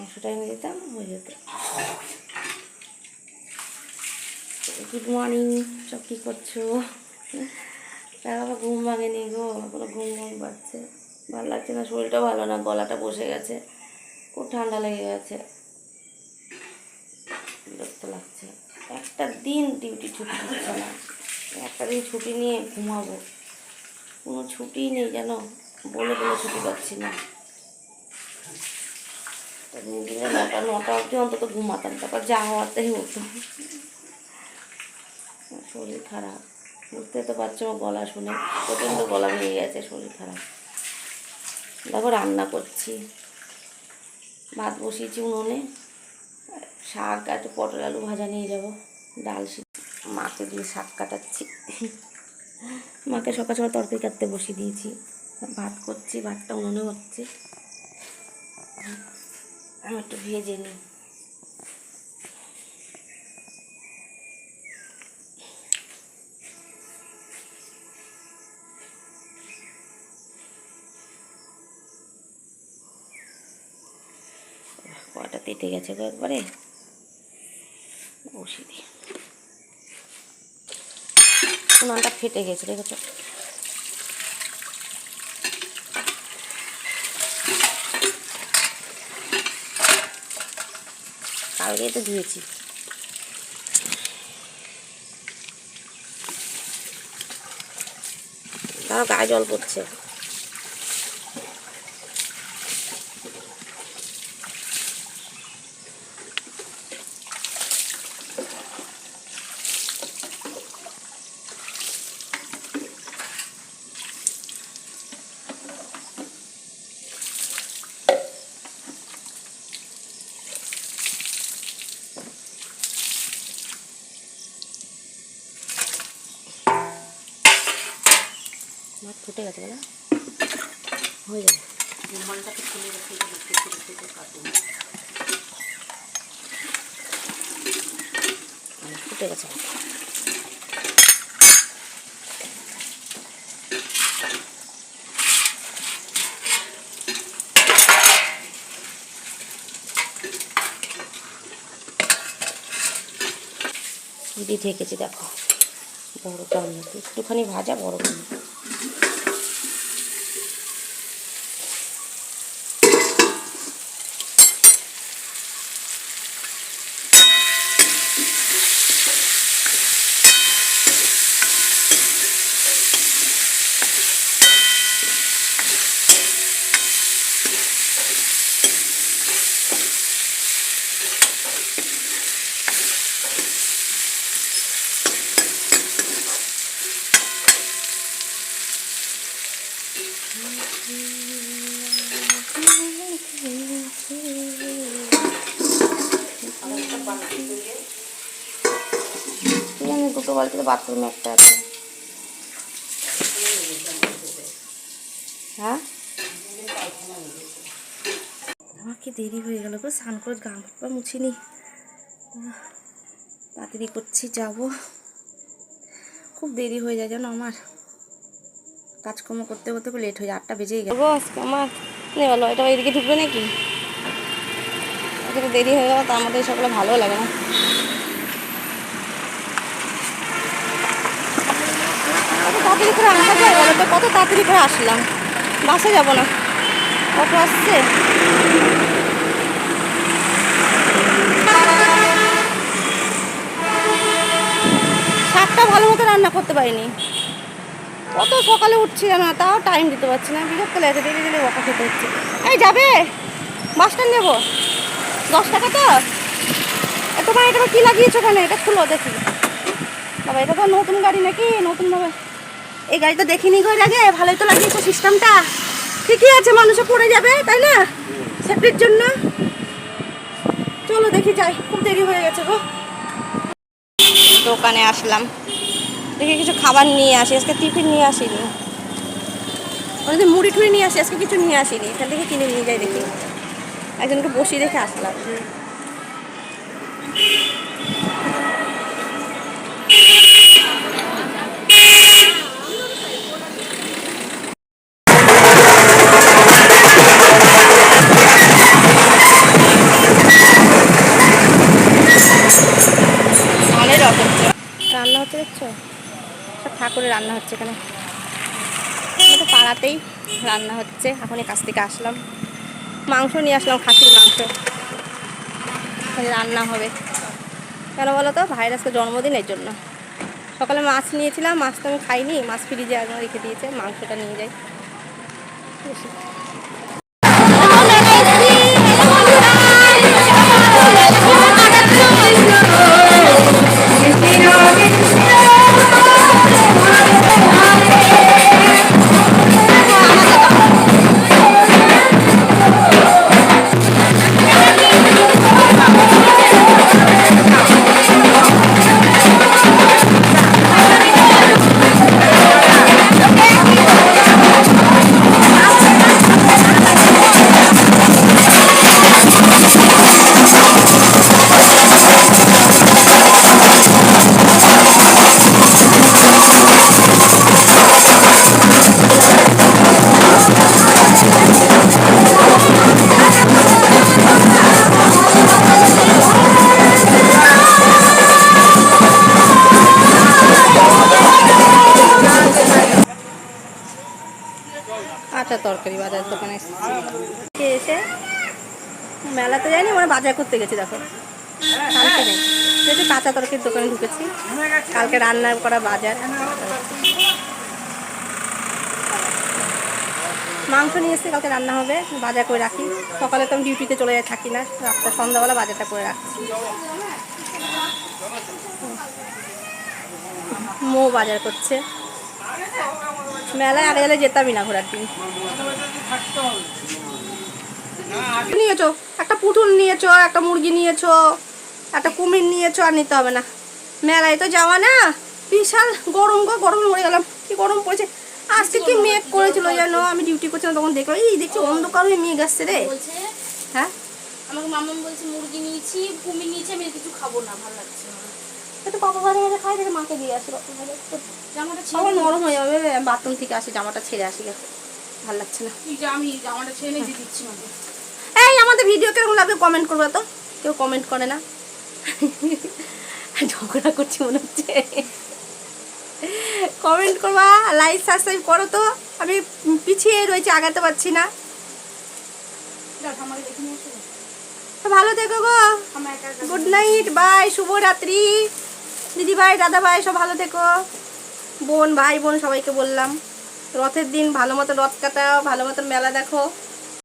মাংসটা এনে দিতাম, হয়ে যেত। গুড মর্নিং, সব কী করছ? তার আবার ঘুম ভাঙেনি গো এখনও ঘুম ঘুম পাচ্ছে। ভালো লাগছে না, শরীরটা ভালো না, গলাটা বসে গেছে, খুব ঠান্ডা লেগে গেছে। বিরক্ত লাগছে। একটা দিন ডিউটি ছুটি দিচ্ছে না। একটা দিন ছুটি নিয়ে ঘুমাবো। কোনো ছুটি নেই যেন, বলে বলে ছুটি পাচ্ছি না। দিন নটা নটা অবধি অন্তত ঘুমাতাম তারপর যা হওয়াতেই হতো শরীর খারাপ। বুঝতে তো পারছ গলা শুনে। প্রচণ্ড গলা ভেঙে গেছে শরীর খারাপ দেখো রান্না করছি ভাত বসিয়েছি উনুনে। শাক আর পটল আলু ভাজা নিয়ে যাব। ডাল মাকে দিয়ে শাক কাটাচ্ছি মাকে সকাল সকাল তরকারি কাটতে বসিয়ে দিয়েছি। ভাত করছি, ভাতটা উনুনে হচ্ছে। আমি একটু ভেজে নিই। কটা তেতে গেছে গো একবারে? বসিয়ে দিই। ফেটে গেছে দেখেছ? কালকে তো ধুয়েছি তাও গায়ে জল পড়ছে ভাত ফুটে গেছে বলা হয়ে যাবে। ফুটে গেছে। দিয়ে ঢেকেছি দেখো। বড় মধ্যে। একটুখানি ভাজা বড় করে দুটো বালতিতে বাথরুমে একটা আছে হ্যাঁ আমার কি দেরি হয়ে গেল গো? স্নান করে গান পা মুছিনি তাড়াতাড়ি করছি, যাব। খুব দেরি হয়ে যায় জানো আমার। কাজকর্ম করতে করতে লেট হয়ে যায়, আটটা বেজেই গেল। আজকে আমার এটা এদিকে ঢুকবে নাকি? দেরি হয়ে গেল তার মধ্যে সকালে ভালো লাগে না। কত তাড়াতাড়ি করে তো? কত তাড়াতাড়ি করে আসলাম? বাসে যাব না। অটো আসছে শাকটা ভালো মতো রান্না করতে পারিনি। কত সকালে উঠছি না, তাও টাইম দিতে পারছি না বিরক্ত লেগেছে ডেলি ডেলি বকা খেতে হচ্ছে। এই যাবে? বাসটা নেব? দশ টাকা তো? তোমার এটা কী লাগিয়েছো ওখানে? এটা খুলো দেখি। বাবা এটা তো নতুন গাড়ি নাকি? নতুন ভাবে। এই গাড়িটা দেখিনি এর আগে? ভালোই তো লাগিয়েছো সিস্টেমটা ঠিকই আছে মানুষে পড়ে যাবে তাই না? সেফটির জন্য। চলো দেখি যাই খুব দেরি হয়ে গেছে গো। দোকানে আসলাম। দেখি কিছু খাবার নিয়ে আসি, আজকে টিফিন নিয়ে আসিনি। অনেকদিন মুড়ি টুড়ি নিয়ে আসি, আজকে কিছু নিয়ে আসিনি। এখান থেকে কিনে নিয়ে যাই দেখি। একজনকে বসিয়ে রেখে আসলাম। করে রান্না হচ্ছে এখানে। আমাদের পাড়াতেই রান্না হচ্ছে। এখনই কাছ থেকে আসলাম। মাংস নিয়ে আসলাম, খাসির মাংস। রান্না হবে। কেন বলো তো? আজকে জন্মদিনের জন্য। সকালে মাছ নিয়েছিলাম, মাছ তো আমি খাইনি, মাছ ফ্রিজে একদম রেখে দিয়েছে, মাংসটা নিয়ে যাই। তরকারি বাজার দোকানে এসেছি। এসে মেলাতে যাইনি আমরা বাজার করতে গেছি দেখো। শান্তি নেই। কাঁচা তরকারির দোকানে ঢুকেছি। কালকে রান্না করা বাজার। মাংস নিয়ে এসে কালকে রান্না হবে, বাজার করে রাখি। সকালে তো আমি ডিউটিতে চলে যাই, থাকি না। রাতটা সন্ধ্যাবেলা বাজারটা করে রাখছি মো বাজার করছে। মেলায় আগে গেলে যেতামই না ঘোরার দিন নিয়েছো একটা পুতুল নিয়েছো একটা মুরগি নিয়েছো একটা কুমির নিয়েছো আর নিতে হবে না। মেলায় তো যাওয়া না। বিশাল গরম গো গরম মরে গেলাম। কি গরম পড়েছে। আজকে কি মেঘ করেছিল যেন? আমি ডিউটি করছিলাম তখন দেখলাম এই দেখছি অন্ধকার হয়ে মেঘ আসছে রে। হ্যাঁ? আমাকে মামাম বলছে মুরগি নিয়েছি কুমির নিয়েছি আমি কিছু খাব না ভালো লাগছে না। একটু পাপা ভালো ভালো খাই দেখে মাকে দিয়ে আসি বাপা ভালো জামাটা ছেড়ে নরম হয়ে যাবে বাথরুম থেকে আসি জামাটা ছেড়ে আসি ভালো লাগছে না। আমি জামাটা ছেড়ে দিয়ে দিচ্ছি এই আমাদের ভিডিও কেমন লাগবে কমেন্ট করবে তো। কেউ কমেন্ট করে না। ঝগড়া করছি মনে হচ্ছে। কমেন্ট করবা লাইক সাবস্ক্রাইব করো তো। আমি পিছিয়ে রয়েছে আগাতে পারছি না। ভালো থেকো গো। গুড নাইট বাই শুভরাত্রি। দিদি ভাই দাদা ভাই সব ভালো থেকো। বোন, ভাই, বোন, সবাইকে বললাম। রথের দিন ভালো মতো রথ কাটাও, ভালো মতো মেলা দেখো।